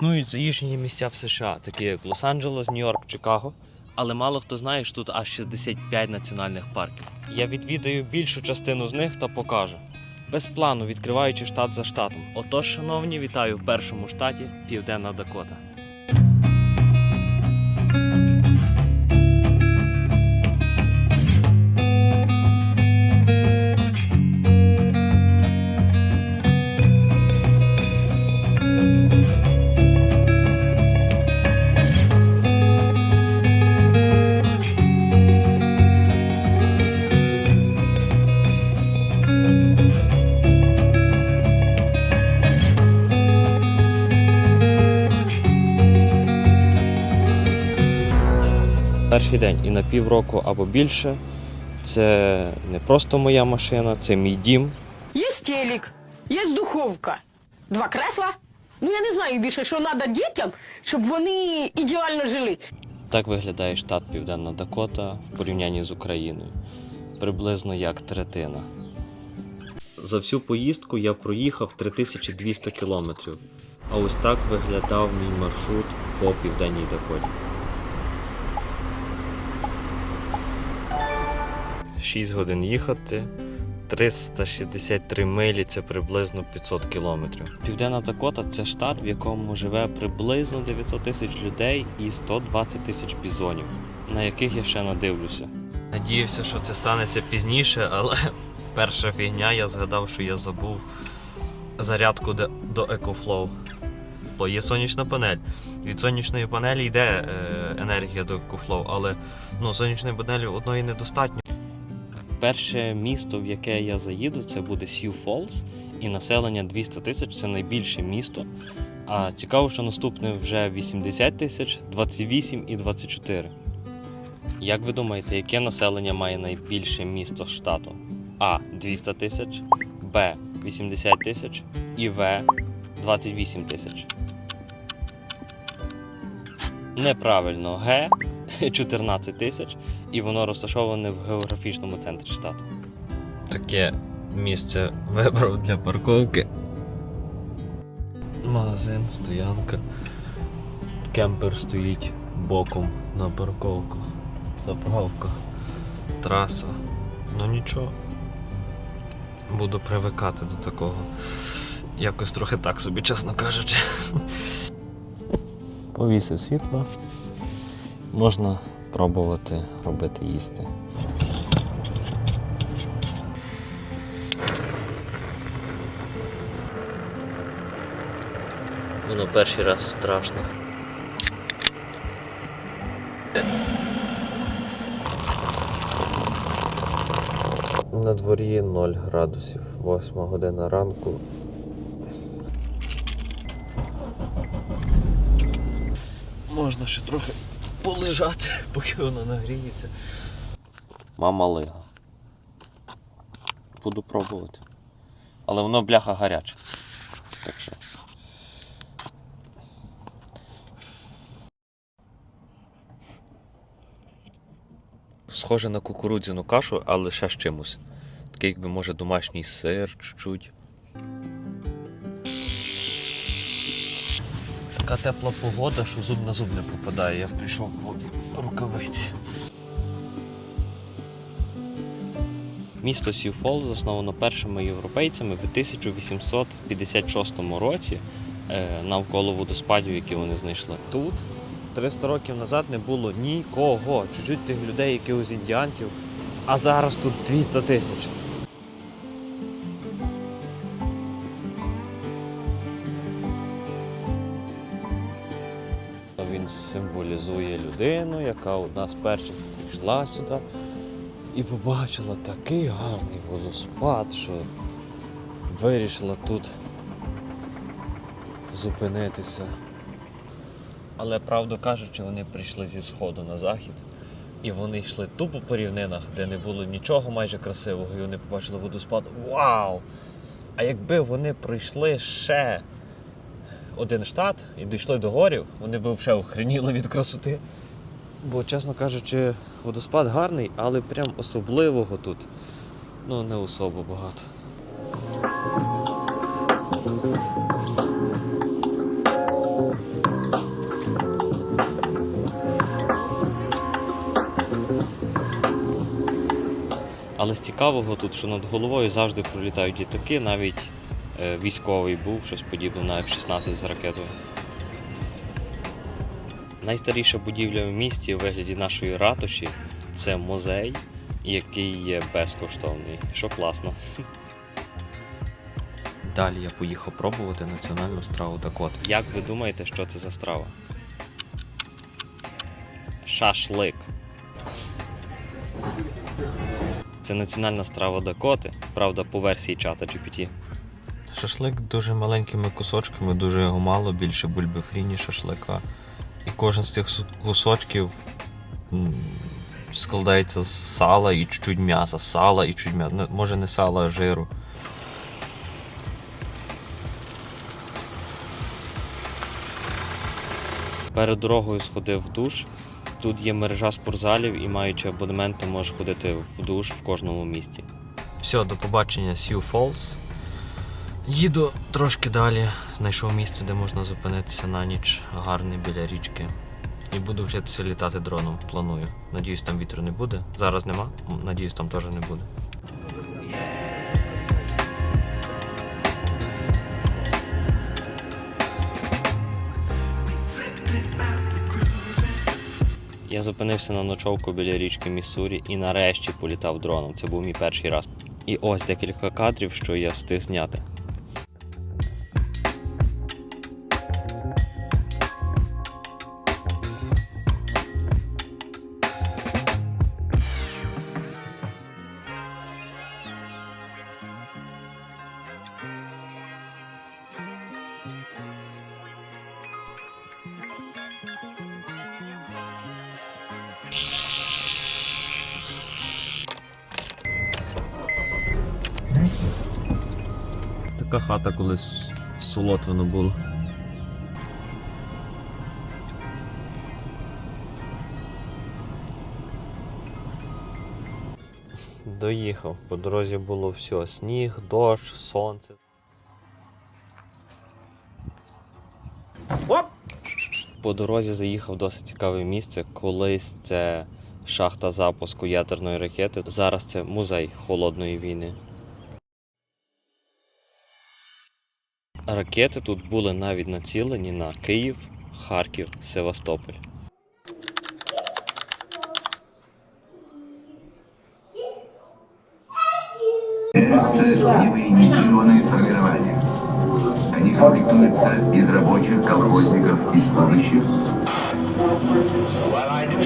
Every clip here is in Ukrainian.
Існують заїжджені місця в США, такі як Лос-Анджелес, Нью-Йорк, Чикаго. Але мало хто знає, що тут аж 65 національних парків. Я відвідаю більшу частину з них та покажу. Без плану відкриваючи штат за штатом. Отож, шановні, вітаю в першому штаті Південна Дакота. Перший день і на півроку або більше. Це не просто моя машина, це мій дім. Є телек, є духовка, два кресла. Ну я не знаю більше, що треба дітям, щоб вони ідеально жили. Так виглядає штат Південна Дакота в порівнянні з Україною. Приблизно як третина. За всю поїздку я проїхав 3200 кілометрів. А ось так виглядав мій маршрут по Південній Дакоті. 6 годин їхати, 363 милі це приблизно 500 кілометрів. Південна Дакота це штат, в якому живе приблизно 900 тисяч людей і 120 тисяч бізонів, на яких я ще надивлюся. Надіявся, що це станеться пізніше, але перша фігня я згадав, що я забув зарядку де- до EcoFlow. Бо є сонячна панель. Від сонячної панелі йде е, енергія до EcoFlow, але ну, сонячної панелі одної недостатньо. Перше місто, в яке я заїду, це буде Сью Фолз, і населення 200 тисяч це найбільше місто. А цікаво, що наступне вже 80 тисяч, 28 і 24. Як ви думаєте, яке населення має найбільше місто штату? А 200 тисяч, Б 80 тисяч і В 28 тисяч. Неправильно, Г 14 тисяч, і воно розташоване в географічному центрі штату. Таке місце вибрав для парковки. Магазин, стоянка. Кемпер стоїть боком на парковку. Заправка, траса. Ну нічого. Буду привикати до такого. Якось трохи так собі, чесно кажучи. Повісив світло. Можна пробувати робити їсти. Воно перший раз страшно. На дворі 0 градусів, 8 година ранку. Можна ще трохи полежати, поки воно нагріється. Мама лига. Буду пробувати. Але воно бляха гаряче. Так що. Схоже на кукурудзяну кашу, але ще з чимось. Такий, якби може домашній сир чуть-чуть. Така тепла погода, що зуб на зуб не попадає. Я прийшов по рукавиці. Місто Сью-Фолл засновано першими європейцями в 1856 році е, навколо водоспадів, які вони знайшли. Тут 300 років назад не було нікого, чуть-чуть тих людей, якихось індіанців, а зараз тут 200 тисяч. Людину, яка одна з перших прийшла сюди і побачила такий гарний водоспад, що вирішила тут зупинитися. Але правду кажучи, вони прийшли зі сходу на захід, і вони йшли тупо по рівнинах, де не було нічого майже красивого, і вони побачили водоспад. Вау! А якби вони пройшли ще один штат і дійшли до горів, вони б взагалі охреніли від красоти. Бо, чесно кажучи, водоспад гарний, але прям особливого тут ну, не особо багато. Але з цікавого тут, що над головою завжди пролітають літаки, навіть е, військовий був щось подібне на F-16 з ракетою. Найстаріша будівля в місті у вигляді нашої ратуші це музей, який є безкоштовний, що класно. Далі я поїхав пробувати національну страву Дакот. Як ви думаєте, що це за страва? Шашлик. Це національна страва Дакоти, правда, по версії чата GPT. Шашлик дуже маленькими кусочками, дуже його мало, більше бульби фрі, ніж шашлика. І кожен з цих кусочків складається з сала і чуть-чуть м'яса. Сала і чуть м'яса. Може не сала, а жиру. Перед дорогою сходив в душ. Тут є мережа спортзалів і маючи абонемент, ти можеш ходити в душ в кожному місті. Все, до побачення Сью Фолз. Їду трошки далі. Знайшов місце, де можна зупинитися на ніч, гарне біля річки. І буду вчитися літати дроном. Планую. Надіюсь, там вітру не буде. Зараз нема. Надіюсь, там теж не буде. Я зупинився на ночовку біля річки Міссурі і нарешті політав дроном. Це був мій перший раз. І ось декілька кадрів, що я встиг зняти. Така хата колись солотвино було. Доїхав. По дорозі було все: сніг, дощ, сонце. По дорозі заїхав досить цікаве місце. Колись це шахта запуску ядерної ракети. Зараз це музей холодної війни. Ракети тут були навіть націлені на Київ, Харків, Севастополь. Они комплектуются из рабочих, колхозников и служащих. Well, I do.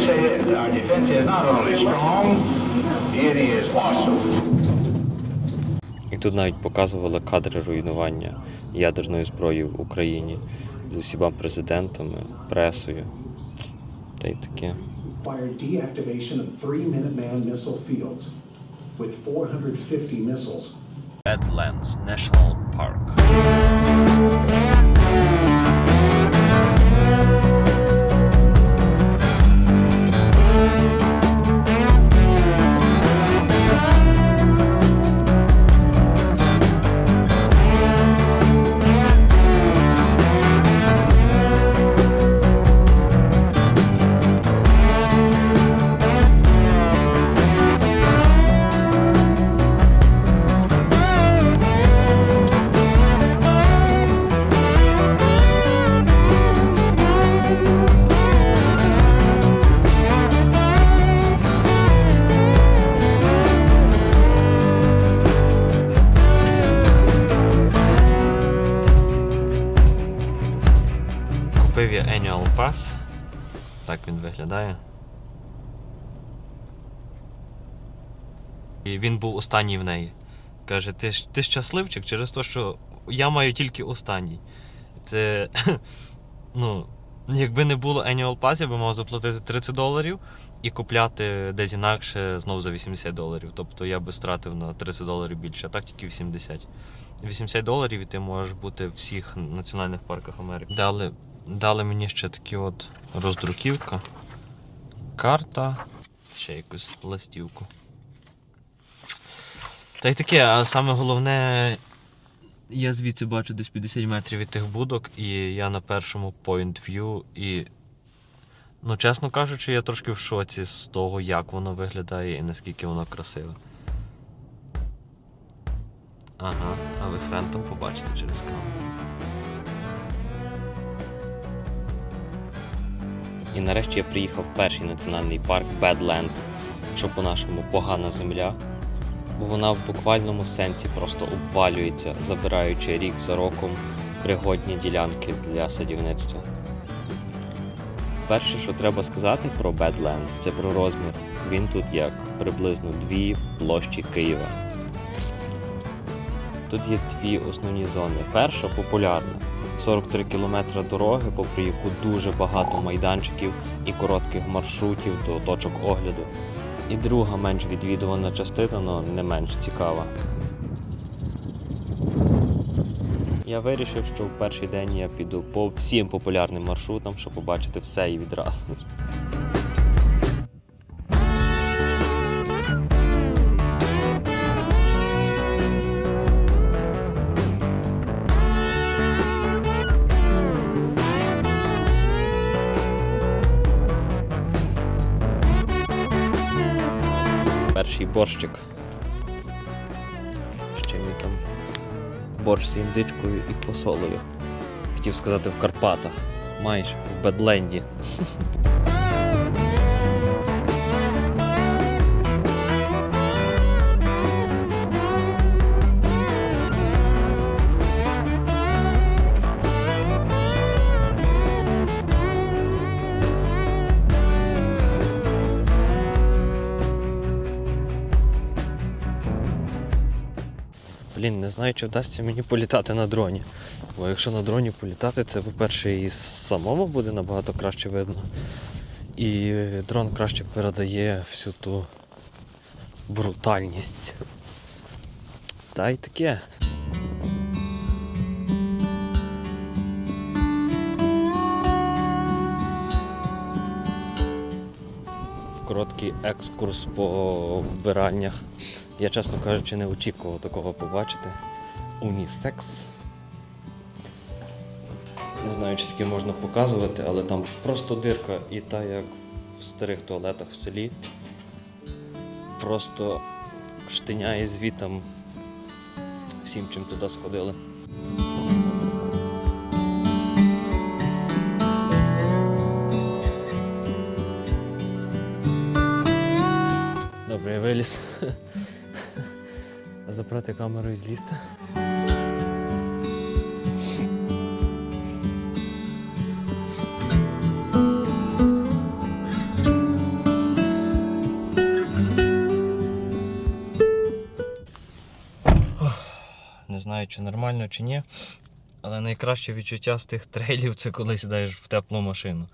І тут навіть показували кадри руйнування ядерної зброї в Україні з усіма президентами, пресою. Та й таке. with 450 missiles. Badlands National Park. Annual Так він виглядає. І він був останній в неї. Каже, ти, ти щасливчик через те, що я маю тільки останній. Це. Ну, якби не було Annual Pass, я би мав заплатити 30 доларів і купляти десь інакше знов за 80 доларів. Тобто я би стратив на 30 доларів більше, а так тільки 80. 80 доларів і ти можеш бути в всіх національних парках Америки. Дали, дали мені ще такі от роздруківка, карта, ще якусь ластівку. Та й таке, а саме головне, я звідси бачу десь 50 метрів від тих будок, і я на першому point view, і, ну, чесно кажучи, я трошки в шоці з того, як воно виглядає і наскільки воно красиве. Ага, а ви френтом побачите через камеру. І нарешті я приїхав в перший національний парк Badlands, що по-нашому погана земля, бо вона в буквальному сенсі просто обвалюється, забираючи рік за роком пригодні ділянки для садівництва. Перше, що треба сказати про Badlands, це про розмір. Він тут як приблизно дві площі Києва. Тут є дві основні зони. Перша популярна 43 км дороги, попри яку дуже багато майданчиків і коротких маршрутів до точок огляду. І друга менш відвідувана частина, але не менш цікава. Я вирішив, що в перший день я піду по всім популярним маршрутам, щоб побачити все і відразу. Борщик. Ще мій там борщ з індичкою і фасолею. Хотів сказати в Карпатах. Майже в Бедленді. Блін, не знаю, чи вдасться мені політати на дроні. Бо якщо на дроні політати, це, по-перше, і самому буде набагато краще видно. І дрон краще передає всю ту брутальність. Та й таке. Короткий екскурс по вбиральнях. Я, чесно кажучи, не очікував такого побачити. Унісекс. Не знаю, чи таке можна показувати, але там просто дирка і та, як в старих туалетах в селі. Просто штиняє звітом всім, чим туди сходили. Забрати камеру і злізти. Не знаю, чи нормально, чи ні. Але найкраще відчуття з тих трейлів це коли сідаєш в теплу машину.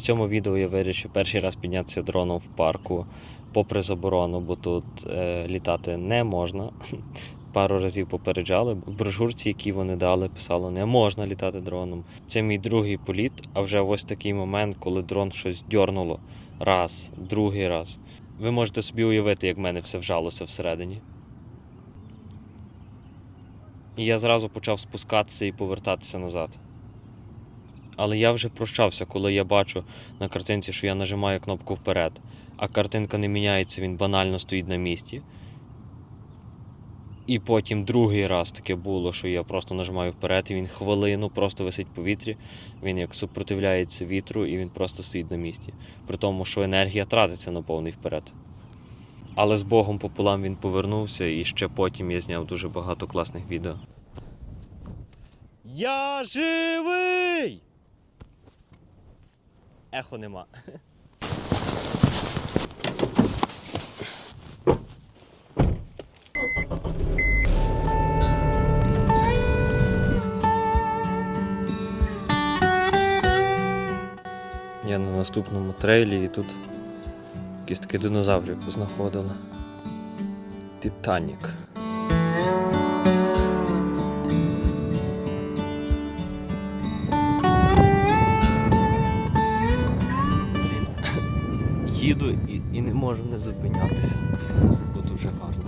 На цьому відео я вирішив перший раз піднятися дроном в парку, попри заборону, бо тут е, літати не можна. Пару разів попереджали. В брошурці, які вони дали, писало, не можна літати дроном. Це мій другий політ, а вже ось такий момент, коли дрон щось дьорнуло. Раз, другий раз. Ви можете собі уявити, як в мене все вжалося всередині. І я зразу почав спускатися і повертатися назад. Але я вже прощався, коли я бачу на картинці, що я нажимаю кнопку вперед, а картинка не міняється, він банально стоїть на місці. І потім другий раз таке було, що я просто нажимаю вперед, і він хвилину просто висить в повітрі, він як супротивляється вітру, і він просто стоїть на місці. При тому, що енергія тратиться на повний вперед. Але з Богом пополам він повернувся, і ще потім я зняв дуже багато класних відео. Я живий! Ехо нема. Я на наступному трейлі і тут якісь такі динозаврів знаходили. Титанік. Їду і, і не можу не зупинятися. Бо дуже гарно.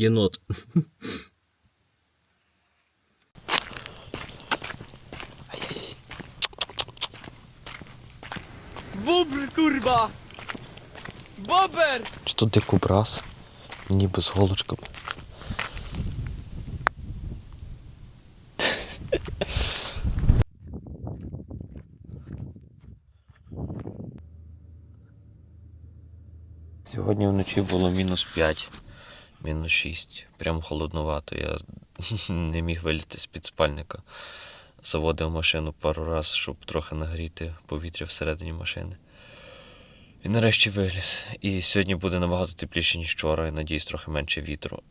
Єнот. Bobr, kurwa! Bober! Чи тут дикобраз? Ніби з голочками. Сьогодні вночі було мінус 5, мінус 6. Прям холодновато. Я не міг вилізти з-під спальника. Заводив машину пару разів, щоб трохи нагріти повітря всередині машини. І нарешті виліз. І сьогодні буде набагато тепліше, ніж вчора, і надіюсь, трохи менше вітру.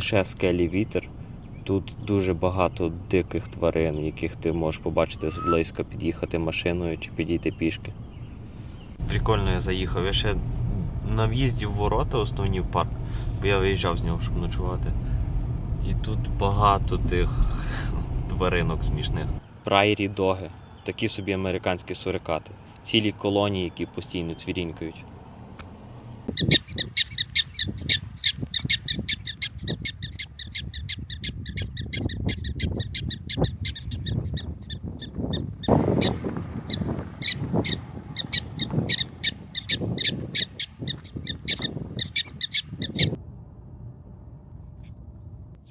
Лише скелі вітер, Тут дуже багато диких тварин, яких ти можеш побачити зблизька, під'їхати машиною чи підійти пішки. Прикольно я заїхав. Я ще на в'їзді в ворота основні в парк, бо я виїжджав з нього, щоб ночувати. І тут багато тих тваринок смішних. Прайрі доги, такі собі американські сурикати, цілі колонії, які постійно цвірінькають.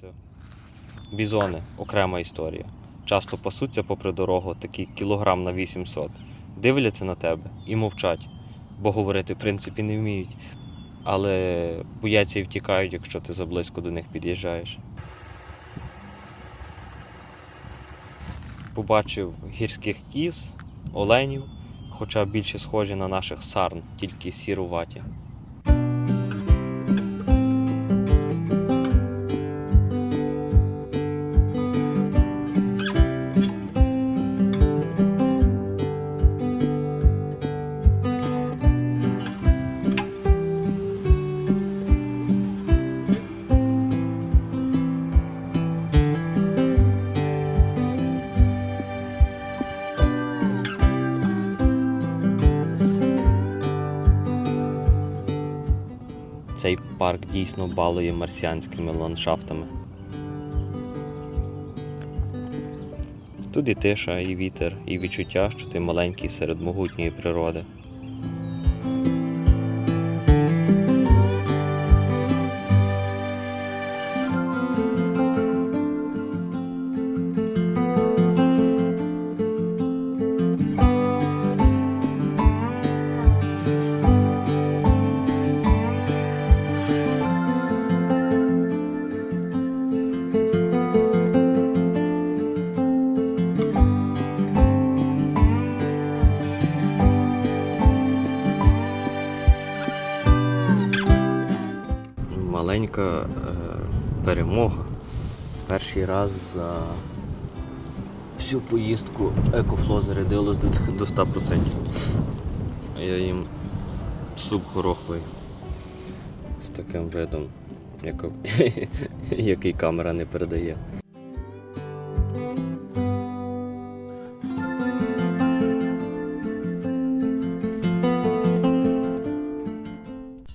Це бізони окрема історія. Часто пасуться попри дорогу, такі кілограм на 800. Дивляться на тебе і мовчать, бо говорити в принципі не вміють. Але бояться і втікають, якщо ти заблизько до них під'їжджаєш. Побачив гірських кіз, оленів, хоча більше схожі на наших сарн, тільки сіруваті. Парк дійсно балує марсіанськими ландшафтами. Тут і тиша, і вітер, і відчуття, що ти маленький серед могутньої природи. Перший раз за всю поїздку екофло зарядилось до, до 100%. Я їм суп гороховий з таким видом, який камера не передає.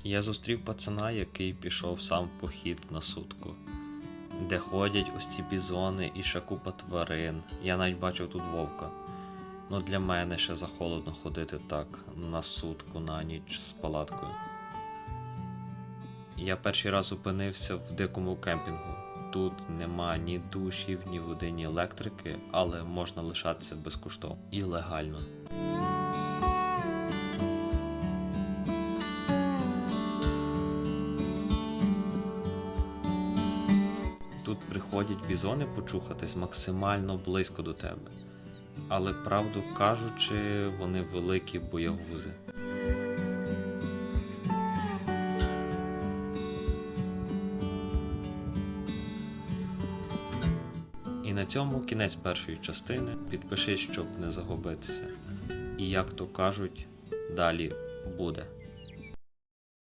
Я зустрів пацана, який пішов сам в похід на сутку, де ходять ось ці бізони і ще купа тварин. Я навіть бачив тут вовка. Ну для мене ще захолодно ходити так на сутку на ніч з палаткою. Я перший раз опинився в дикому кемпінгу. Тут нема ні душів, ні води, ні електрики, але можна лишатися безкоштовно і легально. Приходять бізони почухатись максимально близько до тебе. Але правду кажучи, вони великі боягузи. І на цьому кінець першої частини. Підпишись, щоб не загубитися. І як то кажуть, далі буде.